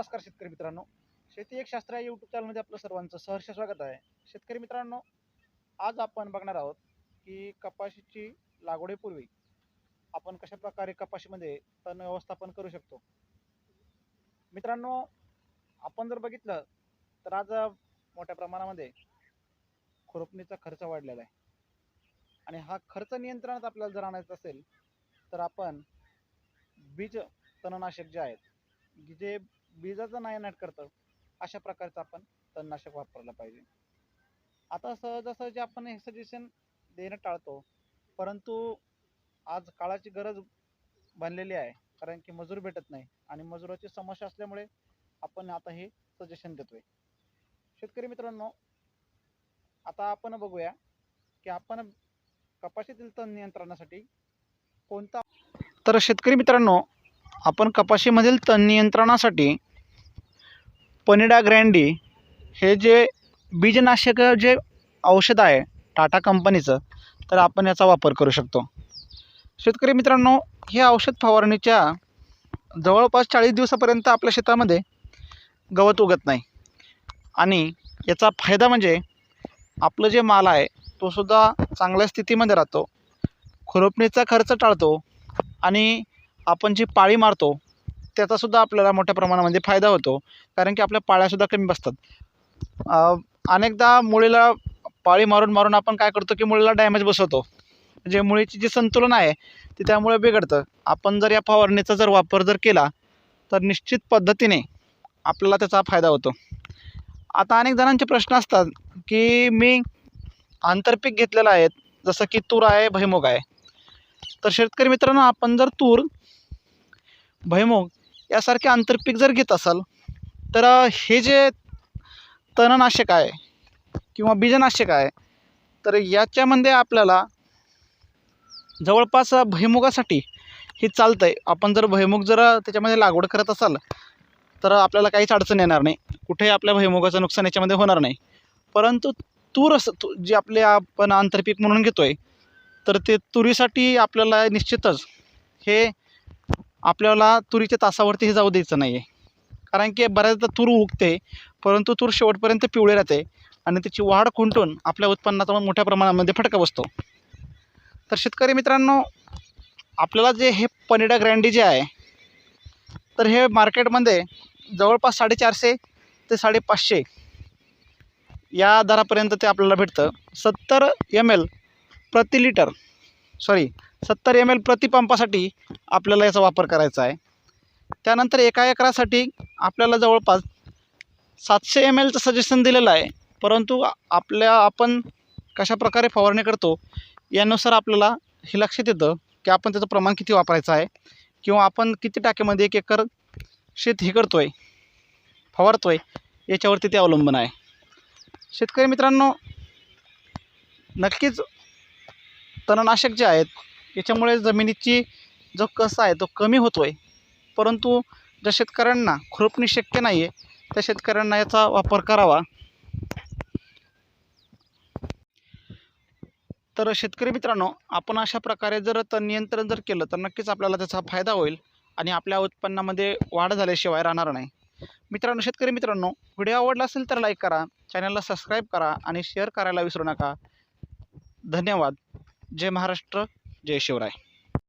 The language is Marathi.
नमस्कार शेतकरी मित्रांनो. शेती एक शास्त्र या यूट्यूब चॅनलमध्ये आपलं सर्वांचं सहर्ष स्वागत आहे. शेतकरी मित्रांनो आज आपण बघणार आहोत की कपाशीची लागवडीपूर्वी आपण कशा प्रकारे कपाशीमध्ये तण व्यवस्थापन करू शकतो? मित्रांनो आपण जर बघितलं तर आज मोठ्या प्रमाणामध्ये खुरपणीचा खर्च वाढलेला आहे. आणि हा खर्च नियंत्रणात आपल्याला जर आणायचा असेल तर आपण बीज तणनाशक जे आहेत जे बीजाचं नायनाट करतं. अशा प्रकारचं आपण तणनाशक वापरलं पाहिजे. आता सहजासहजी आपण हे सजेशन देणं टाळतो परंतु आज काळाची गरज बनलेली आहे कारण की मजूर भेटत नाही आणि मजुराची समस्या असल्यामुळे आपण आता हे सजेशन देतोय. शेतकरी मित्रांनो आता आपण बघूया की आपण कपाशीतील तण नियंत्रणासाठी कोणता तर शेतकरी मित्रांनो आपण कपाशीमधील तण नियंत्रणासाठी पनिडा ग्रँडी हे जे बीजनाशक जे औषध आहे टाटा कंपनीचं तर आपण याचा वापर करू शकतो. शेतकरी मित्रांनो हे औषध फवारणीच्या जवळपास चाळीस दिवसापर्यंत आपल्या शेतामध्ये गवत उगत नाही. आणि याचा फायदा म्हणजे आपलं जे माल आहे तो सुद्धा चांगल्या स्थितीमध्ये राहतो. खुरपणीचा खर्च टाळतो आणि आपण जी पाळी मारतो त्याचासुद्धा आपल्याला मोठ्या प्रमाणामध्ये फायदा होतो. कारण की आपल्या पाळ्यासुद्धा कमी बसतात. अनेकदा मुळीला पाळी मारून मारून आपण काय करतो की मुळीला डॅमेज बसवतो. म्हणजे मुळीची जी संतुलन आहे ते त्यामुळे बिघडतं. आपण जर या फवारणीचा जर वापर जर केला तर निश्चित पद्धतीने आपल्याला त्याचा फायदा होतो. आता अनेक जणांचे प्रश्न असतात की मी आंतरपीक घेतलेलं आहे जसं की तूर आहे भैमुग आहे. तर शेतकरी मित्रांनो आपण जर तूर भैमुग यासारखे आंतरपीक जर घेत असाल तर हे जे तणनाशक आहे किंवा बीजनाशक आहे तर याच्यामध्ये आपल्याला जवळपास भुईमुगासाठी हे चालतं आहे आपण जर भुईमुग जर त्याच्यामध्ये लागवड करत असाल तर आपल्याला काहीच अडचण येणार नाही. कुठेही आपल्या भुईमुगाचं नुकसान याच्यामध्ये होणार नाही. परंतु तूर असं तू जे आपले आपण आंतरपीक म्हणून घेतो आहे तर ते तुरीसाठी आपल्याला निश्चितच हे आपल्याला तुरीच्या तासावरती हे जाऊ द्यायचं नाही आहे कारण की बऱ्याचदा तूर उगते परंतु तूर शेवटपर्यंत पिवळे राहते आणि त्याची वाढ खुंटून आपल्या उत्पन्नाचा मोठ्या प्रमाणामध्ये फटका बसतो. तर शेतकरी मित्रांनो आपल्याला जे हे पनिडा ग्रँडी जे आहे तर हे मार्केटमध्ये जवळपास साडेचारशे ते साडेपाचशे या दरापर्यंत ते आपल्याला भेटतं. सत्तर एम एल प्रति लिटर सॉरी सत्तर एम एल प्रतिपंपासाठी आपल्याला याचा वापर करायचा आहे. त्यानंतर एका एकरासाठी आपल्याला जवळपास सातशे एम एलचं सजेशन दिलेलं आहे. परंतु आपल्या आपण कशा प्रकारे फवारणी करतो यानुसार आपल्याला हे लक्षात येतं की आपण त्याचं प्रमाण किती वापरायचं आहे किंवा आपण किती टाक्यामध्ये एक एकर शेत हे करतो आहे फवारतो आहे याच्यावरती ते अवलंबून आहे. शेतकरी मित्रांनो नक्कीच तणनाशक जे आहेत याच्यामुळे जमिनीची जो कसा आहे तो कमी होतो आहे परंतु ज्या शेतकऱ्यांना खुरपणी शक्य नाही आहे त्या शेतकऱ्यांना याचा वापर करावा. तर शेतकरी मित्रांनो आपण अशा प्रकारे जर तण नियंत्रण जर केलं तर नक्कीच आपल्याला त्याचा फायदा होईल आणि आपल्या उत्पन्नामध्ये वाढ झाल्याशिवाय राहणार नाही. मित्रांनो शेतकरी मित्रांनो व्हिडिओ आवडला असेल तर लाईक करा चॅनलला सबस्क्राईब करा आणि शेअर करायला विसरू नका. धन्यवाद. जय महाराष्ट्र. जय शिवराय